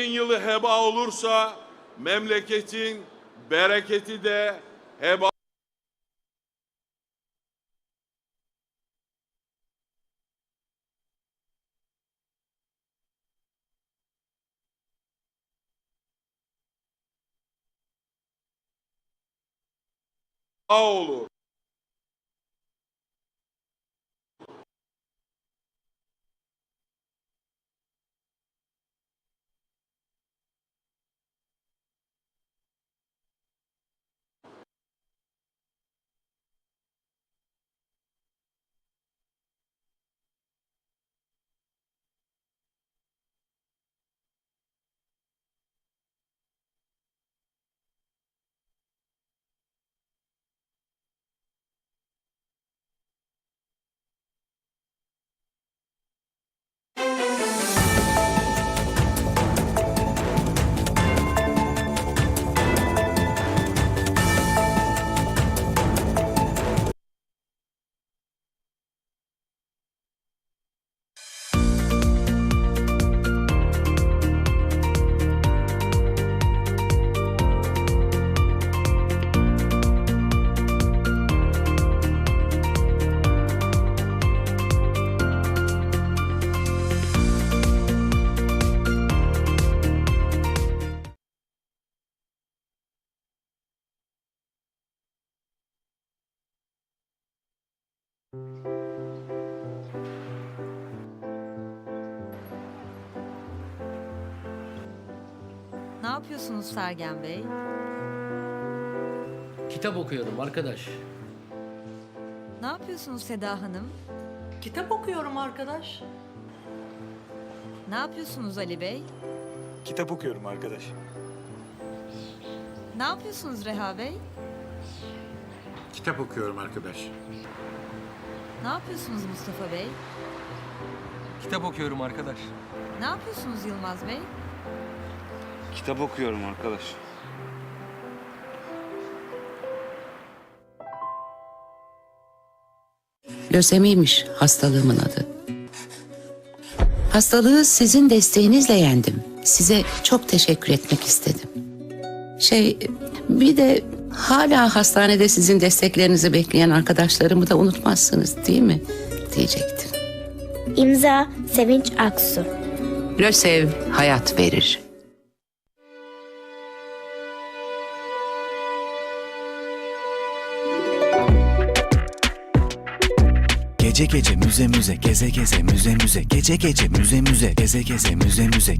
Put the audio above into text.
yılı heba olursa memleketin bereketi de heba olur. Ne yapıyorsunuz Sergen Bey? Kitap okuyorum arkadaş. Ne yapıyorsunuz Seda Hanım? Kitap okuyorum arkadaş. Ne yapıyorsunuz Ali Bey? Kitap okuyorum arkadaş. Ne yapıyorsunuz Reha Bey? Kitap okuyorum arkadaş. Ne yapıyorsunuz Mustafa Bey? Kitap okuyorum arkadaş. Ne yapıyorsunuz Yılmaz Bey? Kitap okuyorum arkadaş. Lösemiymiş hastalığımın adı. Hastalığı sizin desteğinizle yendim. Size çok teşekkür etmek istedim. Şey, bir de hala hastanede sizin desteklerinizi bekleyen arkadaşlarımı da unutmazsınız değil mi? Diyecektim. İmza Sevinç Aksu Lösev hayat verir. Gece gece müze müze geze geze müze müze gece gece müze müze geze geze müze müze